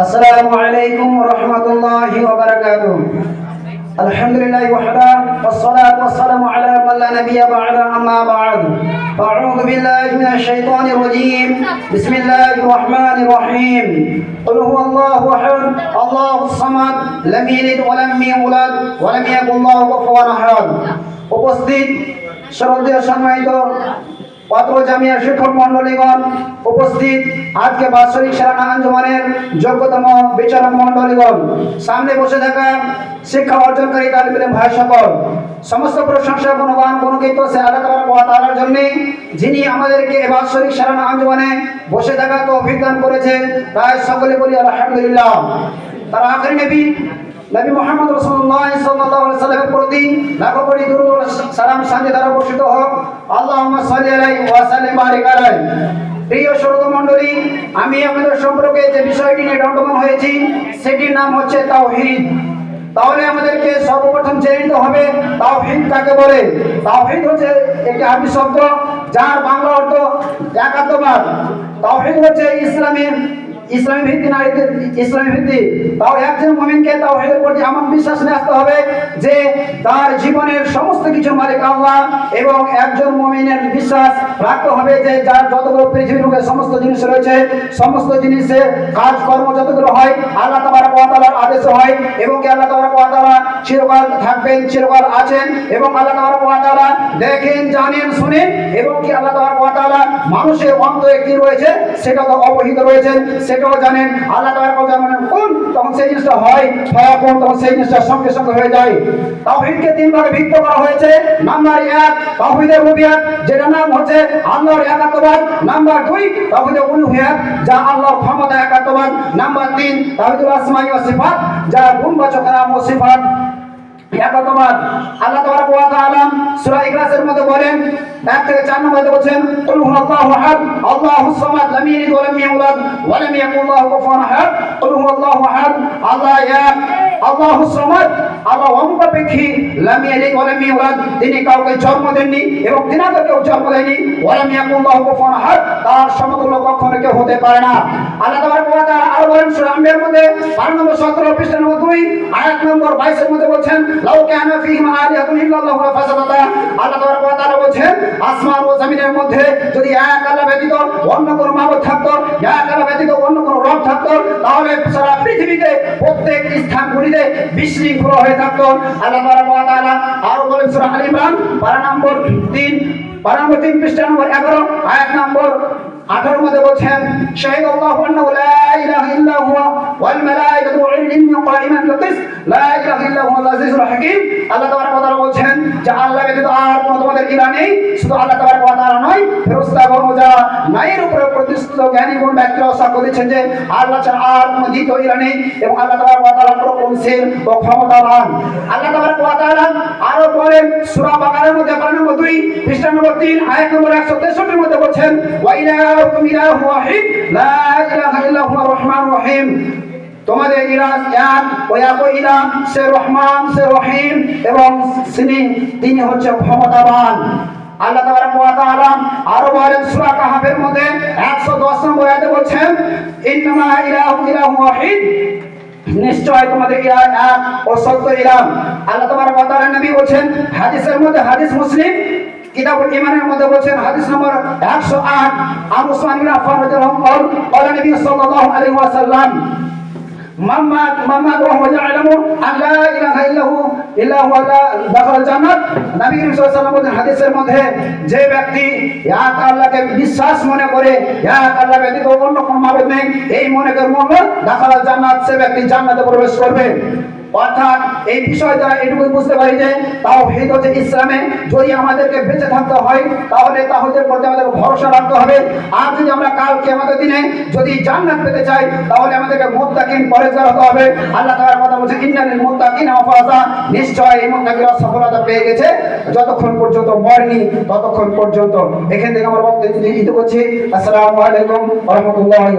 السلام عليكم ورحمة الله وبركاته الحمد لله وحده والصلاة والسلام على من لا نبي بعد أما بعد أعوذ بالله من الشيطان الرجيم بسم الله الرحمن الرحيم قل هو الله أحد الله الصمد لم يلد ولم يولد ولم يكن له كفوا أحد উপস্থিত শ্রদ্ধেয় সম্মানিত পাত্র জামিয়া শিক্ষক মন্ডলীগণ উপস্থিত আজকে বাৎসরিক সেরা আঞ্জমানের যোগ্যতম বিচারক মন্ডলীগণ সামনে বসে থাকা শিক্ষা অর্জনকারী তালিবের ভাই সমস্ত প্রশংসা গুণগান গুণগীত সে আল্লাহ তাআলার জন্য, যিনি আমাদেরকে বাৎসরিক সেরা আঞ্জমানে বসে থাকা তো অভিজ্ঞান করেছে তাই সকলে বলি আলহামদুলিল্লাহ। তার আখরি নবী নবী মোহাম্মদ রসুল্লাহ সাল্লাল্লাহু আলাইহি প্রতি লাখো কোটি দুরূদ ও সালাম শান্তি দ্বারা বর্ষিত হোক। আল্লাহুম্মা সাল্লি আলাইহি ওয়া সাল্লিম বারিক আলাইহি প্রিয় শ্রোতা মণ্ডলী আমি আপনাদের সম্পর্কে যে বিষয়টি নিয়ে দণ্ডমান হয়েছি, সেটির নাম হচ্ছে তাওহীদ। তাহলে আমাদেরকে সর্বপ্রথম জেনে হবে, তাওহীদ কাকে বলে? তাওহীদ হচ্ছে একটি আরবি শব্দ যার বাংলা অর্থ একাত্মবাদ তাওহীদ হচ্ছে ইসলামের ইসলামী ভিত্তি, নারীদের ইসলামী ভিত্তি। তাও একজন মমিনকে তাওহীদের প্রতি এমন বিশ্বাস নিয়ে আসতে হবে যে তার জীবনের সমস্ত কিছু মালিক আল্লাহ এবং একজন মমিনের বিশ্বাস রাখতে হবে যে যার যতগুলো পৃথিবীর বুকে সমস্ত জিনিস রয়েছে, সমস্ত জিনিসে কাজকর্ম যতগুলো হয়, আল্লাহ তাবারক ওয়া তাআলার আদেশে হয় এবং আল্লাহ ওয়া তাআলা চিরকাল থাকবেন, চিরকাল আছেন এবং আল্লাহ ওয়া তাআলা দেখেন, জানেন, শুনেন এবং কি আল্লাহ ওয়া তাআলা মানুষের অন্তরে কি রয়েছে সেটা তো অবহিত রয়েছেন, সেটাও জানেন। আল্লাহ ওয়া তাআলা জানেন কোন তখন সেই জিনিসটা হয় তখন সেই জিনিসটা সঙ্গে সঙ্গে হয়ে যায়। তাওহীদকে তিন ভাগে বিভক্ত করা হয়েছে। নাম্বার এক তাওহীদের রুবিয়াত যেটা নাম হচ্ছে আল্লাহর একাত্মবাদ নাম্বার দুই তাওহীদের উলুহিয়াত, যা আল্লাহর ক্ষমতা একাত্মবাদ নাম্বার তিন, তাওহীদুল আসমাই ওয়া সিফাত, যা গুণবাচক নাম ও সিফাত। একাত্মবাদ আল্লাহ তাবারক ওয়া তাআলা সূরা ইখলাসের মধ্যে বলেন এক থেকে চার নম্বরে বলছেন কুল হুয়াল্লাহু আহাদ আল্লাহুস সামাদ, লাম ইয়ালিদ ওয়া লাম ইউলাদ ওয়া লাম ইয়াকুল লাহু কুফুয়ান আহাদ। কুল হুয়াল্লাহু আহাদ, আল্লাহ এক আল্লাহুস সামাদ, আল্লাহ অমুখাপেক্ষী লাম ইয়ালিদ ওয়া ইউলাদ তিনি কাউকে জন্ম দেননি এবং তিনি আগে কেউ জন্ম দেয়নি। ওয়া লাম ইয়াকুল লাহু কুফুয়ান আহাদ, তার সমতুল্য কখনো কেউ হতে পারে না। আল্লাহ তাবারক ওয়া আরও বলেন সূরা আম্বিয়ার মধ্যে 12 নম্বর 17 পৃষ্ঠা নম্বর 2 আয়াত নম্বর 22 এর মধ্যে বলছেন, লাউ কানা ফীহিম আলিহাতুন ইল্লাল্লাহু লাফাসাদাতা। আল্লাহ তাবারক ওয়া বলছেন আসমান ও জমিনের মধ্যে যদি এক আল্লাহ ব্যতীত অন্য কোনো মাবুদ থাকতো, এক আল্লাহ ব্যতীত অন্য কোনো রব থাকতো, তাহলে সারা পৃথিবীতে প্রত্যেক স্থানগুলিতে বিশৃঙ্খলা হয়ে থাকতো। আল্লাহ তাআলা আরও বলেন সূরা আল ইমরান পারা নম্বর 3 পারা নম্বর 3 পৃষ্ঠা নম্বর 11 আয়াত নম্বর আঠারোর মধ্যে বলছেন, শাহিদ আল্লাহ আন্নাহু লা ইলাহা ইল্লা হুয়া ওয়াল উলুল ইলমি কাইমান বিল কিসত লা ইলাহা ইল্লা হুয়াল আজিজুল হাকীম। আল্লাহ তাআলা বলছেন যে আল্লাহ ব্যতীত আর কোনো তোমাদের ইলাহ নেই শুধু আল্লাহ ওয়া তাআলা নয়, ফেরেশতা গণ যা নাইয়ের উপরে প্রতিষ্ঠিত জ্ঞানী গুণ ব্যক্তিরাও সাক্ষ্য দিচ্ছেন যে আল্লাহ ছাড়া আর কোনো দ্বিতীয় ইলাহ নেই এবং আল্লাহ তাবারক ওয়া তাআলা প্রকৃতিশীল ও ক্ষমতাবান। আল্লাহ ওয়া তাআলা আরও বলেন সূরা বাকারার মধ্যে 12 নম্বর 2 পৃষ্ঠা নম্বর 3 আয়াত নম্বর 163 এর মধ্যে বলছেন, ওয়া ইলাহুকুম ইলাহু ওয়াহিদ, লা ইলাহা ইল্লা হুয়া রহমানুর রহিম। তোমাদের ইলাজ এক ওয়াকো ইলা সে রহমান, সে রহিম, এবং সিনি তিনি হচ্ছে ক্ষমতাবান। আল্লাহ তাবারাক আরও বলেন সূরা কাহাফের মধ্যে 110 নম্বর আয়াতে বলছেন, ইন্নামা ইলাহু ইলাহু ওয়াহিদ। নিশ্চয় তোমাদের ইলাহ এক ও সত্য ইলাহ। আল্লাহ তাবারাক নবী বলেন হাদিসের মধ্যে হাদিস মুসলিম, কিতাবুল ইমানের মধ্যে বলছেন, হাদিস নম্বর 108 আন উসমান ইবনে আফফান রাদিয়াল্লাহু আনহু বলেন নবী সাল্লাল্লাহু আলাইহি ওয়াসাল্লাম মাম্মা মাম্মা ওয়া ইয়ালামু আন লা ইলাহা ইল্লাহু ইল্লা হুয়া লা দাখাল জান্নাত। নবী আলাইহি ওয়াসাল্লাম হাদিসের মধ্যে যে ব্যক্তি এক আল্লাহকে বিশ্বাস মনে করে এক আল্লাহ ব্যতীত অন্য কোনো মাবুদ নেই, এই মনে করে মন দাখাল জান্নাত, সে ব্যক্তি জান্নাতে প্রবেশ করবে। অর্থাৎ এই বিষয় দ্বারা এটুকু বুঝতে পারি যে তাও তাওহীদ হচ্ছে ইসলামে যদি আমাদেরকে বেঁচে থাকতে হয়, তাহলে তাহলে প্রতি আমাদের ভরসা রাখতে হবে। আর যদি আমরা কালকে আমাদের দিনে যদি জান্নাত পেতে চাই, তাহলে আমাদেরকে মুত্তাকিন পরেজগার হতে হবে। আল্লাহ তাআলার কথা বলছে ইন্নালিল মুত্তাকিনা মাফাজা নিশ্চয় এই মুত্তাকিরা সফলতা পেয়ে গেছে। যতক্ষণ পর্যন্ত মরেনি, ততক্ষণ পর্যন্ত। এখান থেকে আমার বক্তব্য ইতি করছি। আসসালামু আলাইকুম রাহমাতুল্লাহি